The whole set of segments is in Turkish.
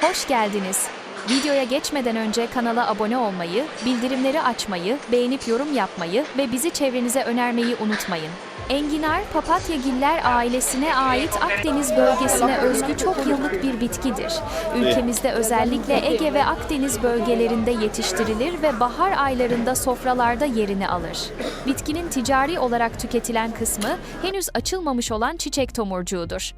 Hoş geldiniz. Videoya geçmeden önce kanala abone olmayı, bildirimleri açmayı, beğenip yorum yapmayı ve bizi çevrenize önermeyi unutmayın. Enginar, papatyagiller ailesine ait Akdeniz bölgesine özgü çok yıllık bir bitkidir. Ülkemizde özellikle Ege ve Akdeniz bölgelerinde yetiştirilir ve bahar aylarında sofralarda yerini alır. Bitkinin ticari olarak tüketilen kısmı henüz açılmamış olan çiçek tomurcuğudur.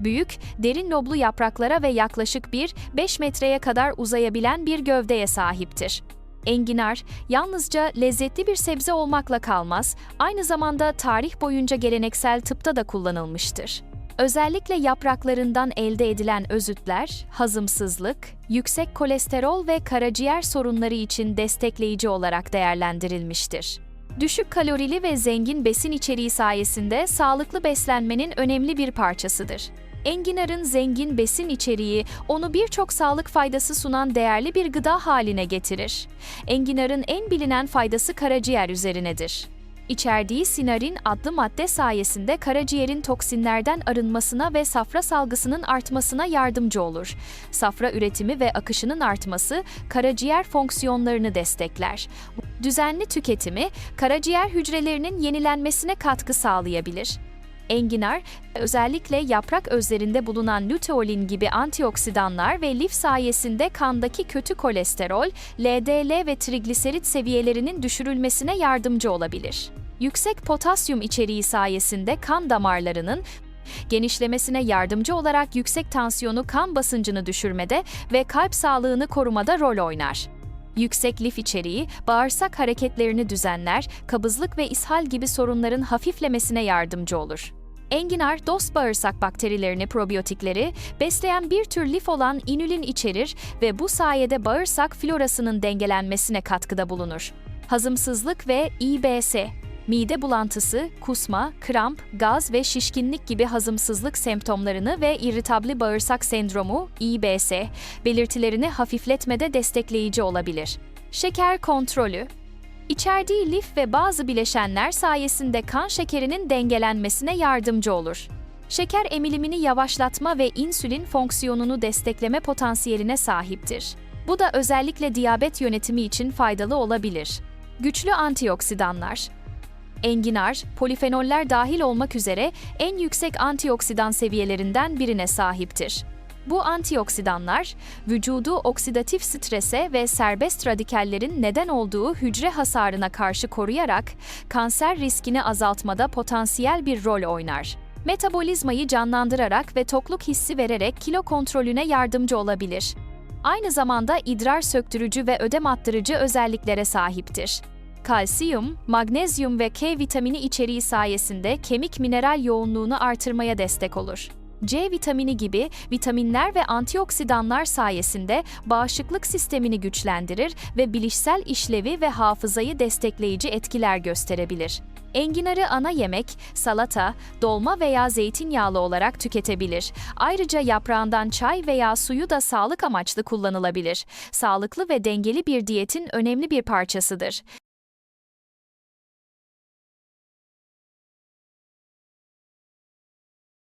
Büyük, derin loblu yapraklara ve yaklaşık 1-5 metreye kadar uzayabilen bir gövdeye sahiptir. Enginar, yalnızca lezzetli bir sebze olmakla kalmaz, aynı zamanda tarih boyunca geleneksel tıpta da kullanılmıştır. Özellikle yapraklarından elde edilen özütler, hazımsızlık, yüksek kolesterol ve karaciğer sorunları için destekleyici olarak değerlendirilmiştir. Düşük kalorili ve zengin besin içeriği sayesinde sağlıklı beslenmenin önemli bir parçasıdır. Enginarın zengin besin içeriği onu birçok sağlık faydası sunan değerli bir gıda haline getirir. Enginarın en bilinen faydası karaciğer üzerinedir. İçerdiği sinarin adlı madde sayesinde karaciğerin toksinlerden arınmasına ve safra salgısının artmasına yardımcı olur. Safra üretimi ve akışının artması karaciğer fonksiyonlarını destekler. Düzenli tüketimi karaciğer hücrelerinin yenilenmesine katkı sağlayabilir. Enginar, özellikle yaprak özlerinde bulunan luteolin gibi antioksidanlar ve lif sayesinde kandaki kötü kolesterol, LDL ve trigliserit seviyelerinin düşürülmesine yardımcı olabilir. Yüksek potasyum içeriği sayesinde kan damarlarının genişlemesine yardımcı olarak yüksek tansiyonu kan basıncını düşürmede ve kalp sağlığını korumada rol oynar. Yüksek lif içeriği, bağırsak hareketlerini düzenler, kabızlık ve ishal gibi sorunların hafiflemesine yardımcı olur. Enginar, dost bağırsak bakterilerini, probiyotikleri, besleyen bir tür lif olan inülin içerir ve bu sayede bağırsak florasının dengelenmesine katkıda bulunur. Hazımsızlık ve İBS, mide bulantısı, kusma, kramp, gaz ve şişkinlik gibi hazımsızlık semptomlarını ve irritabli bağırsak sendromu, İBS, belirtilerini hafifletmede destekleyici olabilir. Şeker kontrolü, İçerdiği lif ve bazı bileşenler sayesinde kan şekerinin dengelenmesine yardımcı olur. Şeker emilimini yavaşlatma ve insülin fonksiyonunu destekleme potansiyeline sahiptir. Bu da özellikle diyabet yönetimi için faydalı olabilir. Güçlü antioksidanlar Enginar, polifenoller dahil olmak üzere en yüksek antioksidan seviyelerinden birine sahiptir. Bu antioksidanlar, vücudu oksidatif strese ve serbest radikallerin neden olduğu hücre hasarına karşı koruyarak kanser riskini azaltmada potansiyel bir rol oynar. Metabolizmayı canlandırarak ve tokluk hissi vererek kilo kontrolüne yardımcı olabilir. Aynı zamanda idrar söktürücü ve ödem attırıcı özelliklere sahiptir. Kalsiyum, magnezyum ve K vitamini içeriği sayesinde kemik mineral yoğunluğunu artırmaya destek olur. C vitamini gibi vitaminler ve antioksidanlar sayesinde bağışıklık sistemini güçlendirir ve bilişsel işlevi ve hafızayı destekleyici etkiler gösterebilir. Enginarı ana yemek, salata, dolma veya zeytinyağlı olarak tüketebilir. Ayrıca yaprağından çay veya suyu da sağlık amaçlı kullanılabilir. Sağlıklı ve dengeli bir diyetin önemli bir parçasıdır.